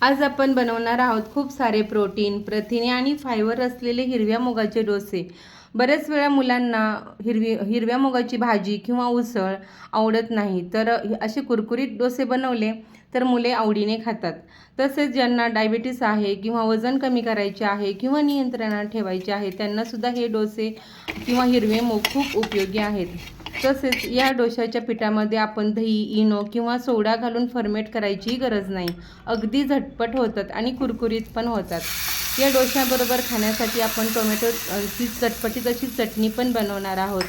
आज आपण बनवणार आहोत खूप सारे प्रोटीन प्रथिने आणि फायबर असलेले हिरव्या मुगाचे डोसे. बऱ्याच वेळा मुलांना हिरवी हिरव्या मुगाची भाजी किंवा उसळ आवडत नाही. तर असे कुरकुरीत डोसे बनवले तर मुले आवडीने खातात. तसेच ज्यांना डायबिटीस आहे किंवा वजन कमी करायचे आहे किंवा नियंत्रणात ठेवायचे आहे त्यांनासुद्धा हे डोसे किंवा हिरवे मूग खूप उपयोगी आहेत. तसेच या डोशाच्या पिठामध्ये आपण दही इनो किंवा सोडा घालून फर्मेट करायचीही गरज नाही. अगदी झटपट होतात आणि कुरकुरीत पण होतात. या डोशाबरोबर खाण्यासाठी आपण टोमॅटोची चटपटीत अशी चटणी पण बनवणार आहोत.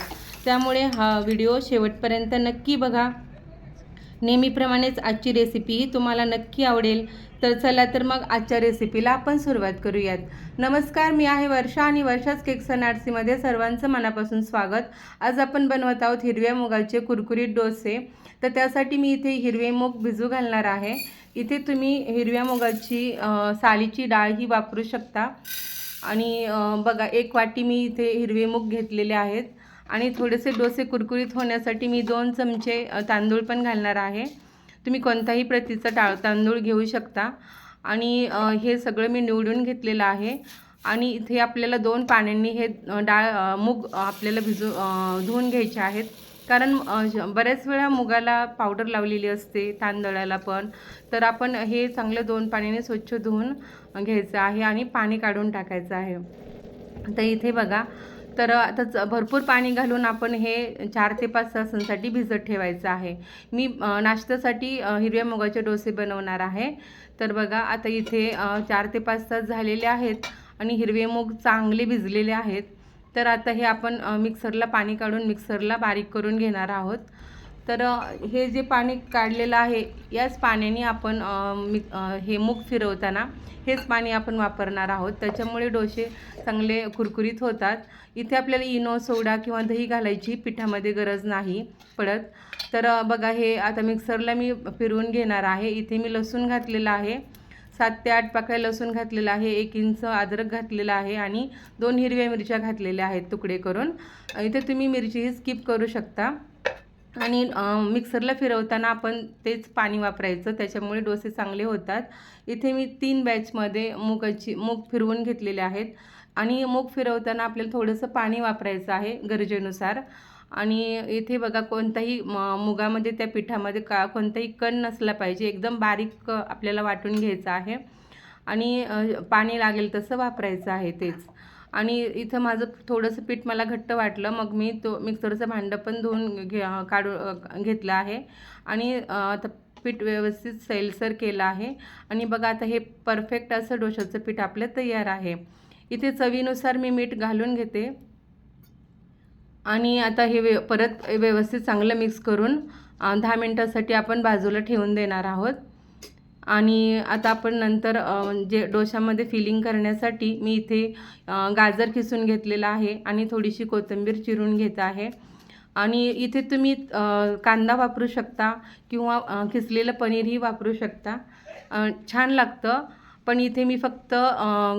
त्यामुळे हा व्हिडिओ शेवटपर्यंत नक्की बघा. नेहमीप्रमाणेच आजची रेसिपी तुम्हाला नक्की आवडेल. तर चला तर मग आजच्या रेसिपीला आपण सुरुवात करूयात. नमस्कार मी आहे वर्षा आणि वर्षाच केक्स अँड आरसीमध्ये सर्वांचं मनापासून स्वागत. आज आपण बनवत आहोत हिरव्या मुगाचे कुरकुरीत डोसे. तर त्यासाठी मी इथे हिरवे मूग भिजू घालणार आहे. इथे तुम्ही हिरव्या मुगाची सालीची डाळ ही वापरू शकता. आणि बघा एक वाटी मी इथे हिरवे मूग घेतलेले आहेत. आणि थोडेसे डोसे कुरकुरीत होण्यासाठी मी दोन चमचे तांदूळ पण घालणार आहे. तुम्ही कोणताही प्रतीचा टाळ तांदूळ घेऊ शकता. आणि हे सगळं मी निवडून घेतलेलं आहे. आणि इथे आपल्याला दोन पाण्यांनी हे डाळ मूग आपल्याला भिजू धुवून घ्यायचे आहेत. कारण बऱ्याच वेळा मुगाला पावडर लावलेली असते तांदळाला पण. तर आपण हे चांगलं दोन पाण्याने स्वच्छ धुवून घ्यायचं आहे आणि पाणी काढून टाकायचं आहे. तर इथे बघा तर आता भरपूर पाणी घालून आपण हे चार ते पाच तासांसाठी भिजत ठेवायचं आहे. मी नाश्त्यासाठी हिरव्या मुगाचे डोसे बनवणार आहे. तर बघा आता इथे चार ते पाच तास झालेले आहेत आणि हिरवे मूग चांगले भिजलेले आहेत. तर आता हे आपण मिक्सरला पाणी काढून मिक्सरला बारीक करून घेणार आहोत. तर हे जे पाणी काढलेलं आहे याच पाण्याने आपण हे मूग फिरवताना हेच पाणी आपण वापरणार आहोत. त्याच्यामुळे डोसे चांगले कुरकुरीत होतात. इथे आपल्याला इनो सोडा किंवा दही घालायची पिठामध्ये गरज नाही पडत. तर बघा हे आता मिक्सरला मी फिरवून घेणार आहे. इथे मी लसूण घातलेलं आहे. सात ते आठ पाकळ्या लसूण घातलेला आहे. एक इंच अद्रक घातलेला आहे आणि दोन हिरव्या मिरच्या घातलेल्या आहेत तुकडे करून. इथे तुम्ही मिरचीही स्किप करू शकता. आणि मिक्सरला फिरवताना आपण तेच पाणी वापरायचं. त्याच्यामुळे डोसे चांगले होतात. इथे मी तीन बॅचमध्ये मुगाची मूग फिरवून घेतलेले आहेत. आणि मूग फिरवताना आपल्याला थोडंसं पाणी वापरायचं आहे गरजेनुसार. आणि इथे बघा कोणताही म मुगामध्ये त्या पिठामध्ये का कोणताही कण नसला पाहिजे. एकदम बारीक आपल्याला वाटून घ्यायचं आहे. आणि पाणी लागेल तसं वापरायचं आहे तेच. आणि इथं माझं थोडंसं पीठ मला घट्ट वाटलं. मग मी तो मिक्सरचं भांडं पण धुवून घे काढू घेतलं आहे. आणि आता पीठ व्यवस्थित सैलसर केलं आहे. आणि बघा आता हे परफेक्ट असं डोशाचं पीठ आपलं तयार आहे. इथे चवीनुसार मी मीठ घालून घेते. आणि आता हे वे परत व्यवस्थित चांगलं मिक्स करून दहा मिनटासाठी आपण बाजूला ठेवून देणार आहोत. आणि आता आपण नंतर जे म्हणजे डोशामध्ये फिलिंग करण्यासाठी मी इथे गाजर किसून घेतलेला आहे आणि थोडीशी कोथिंबीर चिरून घेत आहे. आणि इथे तुम्ही कांदा वापरू शकता किंवा किसलेलं पनीरही वापरू शकता. छान लागतं. पण इथे मी फक्त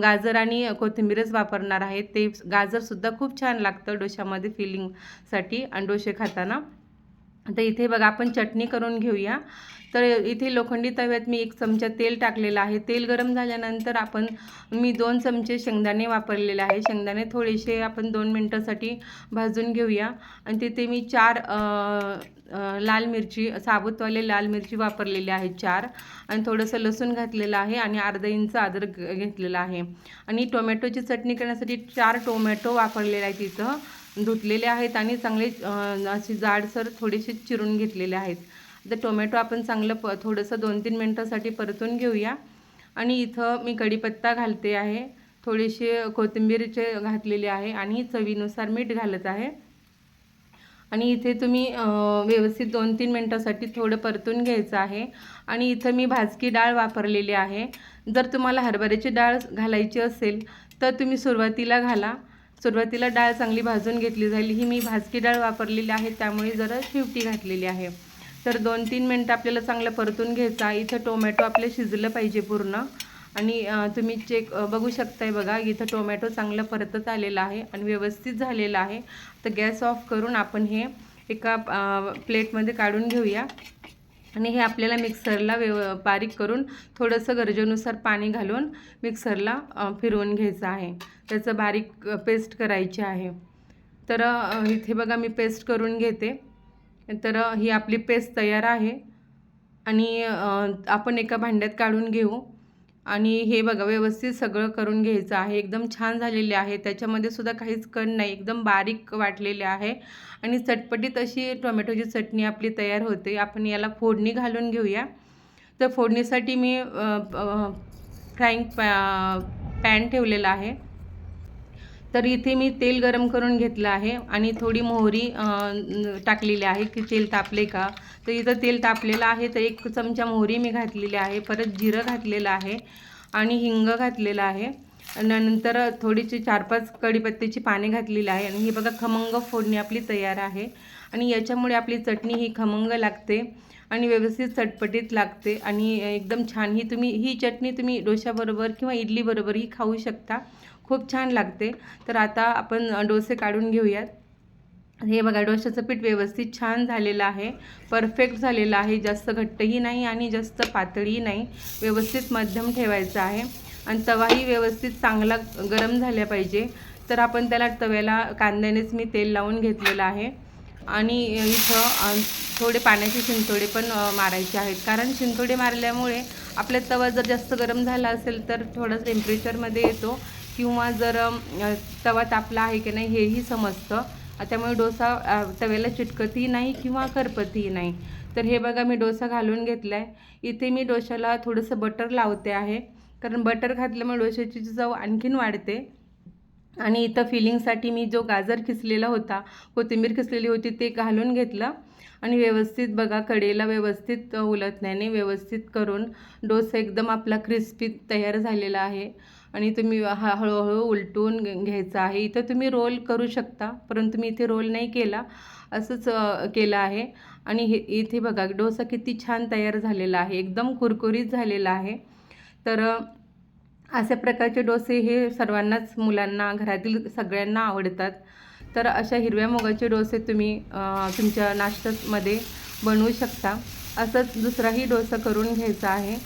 गाजर आणि कोथिंबीरच वापरणार आहे. ते गाजरसुद्धा खूप छान लागतं डोशामध्ये फिलिंगसाठी आणि डोसे खाताना. तर इथे बघा आपण चटणी करून घेऊया. तर इथे लोखंडी तव्यात मी एक चमचा तेल टाकलेलं आहे. तेल गरम झाल्यानंतर आपण मी दोन चमचे शेंगदाणे वापरलेले आहे. शेंगदाणे थोडेसे आपण दोन मिनटासाठी भाजून घेऊया. आणि तिथे मी चार लाल मिरची साबुतवाले लाल मिरची वापरलेली आहे चार. आणि थोडंसं लसूण घातलेलं आहे आणि अर्धा इंच अद्रक घेतलेलं आहे. आणि टोमॅटोची चटणी करण्यासाठी चार टोमॅटो वापरलेले आहे तिथं. धुतलेले आहेत आणि चांगले असे जाडसर थोडेसे चिरून घेतलेले आहेत. तर टोमॅटो आपण चांगलं प थोडंसं दोन तीन मिनटासाठी परतून घेऊया. आणि इथं मी कढीपत्ता घालते आहे. थोडीशी कोथिंबीरचे घातलेली आहे आणि चवीनुसार मीठ घालत आहे. आणि इथे तुम्ही व्यवस्थित दोन तीन मिनटासाठी थोडं परतून घ्यायचं आहे. आणि इथं मी भाजकी डाळ वापरलेली आहे. जर तुम्हाला हरभऱ्याची डाळ घालायची असेल तर तुम्ही सुरुवातीला घाला. सुरुवातीला डाळ चांगली भाजून घेतली जाईल. ही मी भाजकी डाळ वापरलेली आहे. त्यामुळे जरा शेवटी घातलेली आहे. तर दोन तीन मिनटं आपल्याला चांगलं परतून घ्यायचा इथं टोमॅटो आपलं शिजलं पाहिजे पूर्ण. आणि तुम्ही चेक बघू शकताय बघा इथं टोमॅटो चांगलं परतत आलेलं आहे आणि व्यवस्थित झालेलं आहे. तर गॅस ऑफ करून आपण हे एका प्लेटमध्ये काढून घेऊया. आणि हे आपल्याला मिक्सरला व्यव बारीक करून थोडंसं गरजेनुसार पाणी घालून मिक्सरला फिरवून घ्यायचं आहे. त्याचं बारीक पेस्ट करायची आहे. तर इथे बघा मी पेस्ट करून घेते. तर ही आपली पेस्ट तयार आहे. आणि आपण एका भांड्यात काढून घेऊ. आणि हे बघा व्यवस्थित सगळं करून घ्यायचं आहे. एकदम छान झालेले आहे. त्याच्यामध्ये सुद्धा काहीच कण नाही. एकदम बारीक वाटलेले आहे. आणि चटपटीत अशी टोमॅटोची चटणी आपली तयार होते. आपण याला फोडणी घालून घेऊया. तर फोडणीसाठी मी फ्राईंग पॅ पॅन ठेवलेला आहे. तर इथे मी तेल गरम करून घेतलं आहे आणि थोडी मोहरी टाकलेली आहे. की तेल तापले का? तर इथं तेल तापलेलं आहे. तर एक चमचा मोहरी मी घातलेली आहे. परत जिरं घातलेलं आहे आणि हिंग घातलेलं आहे. आणि नंतर थोडीशी चार पाच कढीपत्त्याची पाने घातलेली आहे. आणि हे बघा खमंग फोडणी आपली तयार आहे. आणि याच्यामुळे आपली चटणी ही खमंग लागते आणि व्यवस्थित चटपटीत लागते. आणि एकदम छान ही तुम्ही ही चटणी तुम्ही डोश्याबरोबर किंवा इडलीबरोबरही खाऊ शकता. खूप छान लागते. तर आता आपण डोसे काढून घेऊयात. हे बघा डोश्याचं पीठ व्यवस्थित छान झालेलं आहे. परफेक्ट झालेलं आहे. जास्त घट्टही नाही आणि जास्त पातळही नाही. व्यवस्थित मध्यम ठेवायचं आहे. आणि तवाही व्यवस्थित चांगला गरम झाला पाहिजे. तर आपण त्याला तव्याला कांद्यानेच मी तेल लावून घेतलेलं आहे. आणि इथं थोडे पाण्याचे शिंतोडे पण मारायचे आहेत. कारण शिंतोडे मारल्यामुळे आपला तवा जर जास्त गरम झाला असेल तर थोडं टेम्परेचरमध्ये येतो. किंवा जर तवा तापला आहे की नाही हेही समजतं. त्यामुळे डोसा तव्याला चिटकतही नाही किंवा करपतही नाही. तर हे बघा मी डोसा घालून घेतला आहे इथे मी डोशाला थोडंसं बटर लावते आहे. कारण बटर घातल्यामुळे डोशाची चव आणखीन वाढते. आणि इथं फिलिंगसाठी मी जो गाजर खिसलेला होता कोथिंबीर खिसलेली होती ते घालून घेतलं. आणि व्यवस्थित बघा कडेला व्यवस्थित उलटण्याने व्यवस्थित करून डोसा एकदम आपला क्रिस्पी तयार झालेला आहे. आणि तुम्ही हा हळूहळू उलटून घ्यायचा आहे. इथं तुम्ही रोल करू शकता परंतु मी इथे रोल नाही केला. असंच केलं आहे. आणि हे इथे बघा डोसा किती छान तयार झालेला आहे. एकदम कुरकुरीत झालेला आहे. तर अशा प्रकारचे डोसे हे सर्वांनाच मुलांना घरातील सगळ्यांना आवडतात. तर अशा हिरव्या मुगाचे डोसे तुम्ही तुमच्या नाश्त्यामध्ये बनवू शकता. असंच दुसराही डोसा करून घ्यायचा आहे.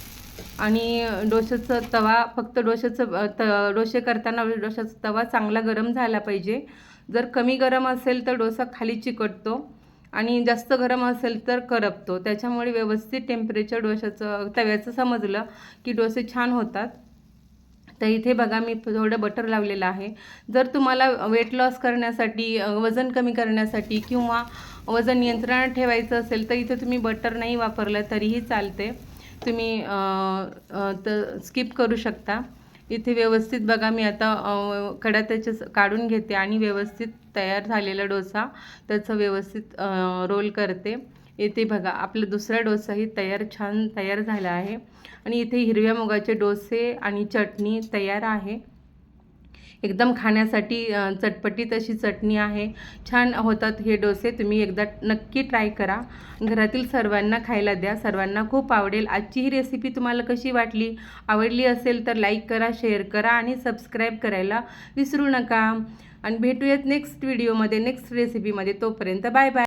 आणि डोशाचं तवा फक्त डोशाचं त डोसे करताना डोशाचा तवा चांगला गरम झाला पाहिजे. जर कमी गरम असेल तर डोसा खाली चिकटतो आणि जास्त गरम असेल तर करपतो. त्याच्यामुळे व्यवस्थित टेम्परेचर डोशाचं तव्याचं समजलं की डोसे छान होतात. तर इथे बघा मी थोडं बटर लावलेलं आहे. जर तुम्हाला वेट लॉस करण्यासाठी वजन कमी करण्यासाठी किंवा वजन नियंत्रणात ठेवायचं असेल तर इथे तुम्ही बटर नाही वापरलं तरीही चालते. तुम्ही तर स्किप करू शकता. इथे व्यवस्थित बघा मी आता कडा त्याचे काढून घेते आणि व्यवस्थित तयार झालेला डोसा त्याचं व्यवस्थित रोल करते. येथे बघा आपला दुसरा डोसाही तयार छान तयार झाला आहे. आणि इथे हिरव्या मुगाचे डोसे आणि चटणी तयार आहे. एकदम खाण्यासाठी चटपटीत अशी चटणी आहे. छान होतात हे डोसे तुम्ही एकदा नक्की ट्राय करा. घरातील सर्वांना खायला द्या सर्वांना खूप आवडेल. आजची ही रेसिपी तुम्हाला कशी वाटली? आवडली असेल तर लाईक करा शेअर करा आणि सबस्क्राईब करायला विसरू नका. आणि भेटूयात नेक्स्ट व्हिडिओमध्ये नेक्स्ट रेसिपीमध्ये तोपर्यंत बाय बाय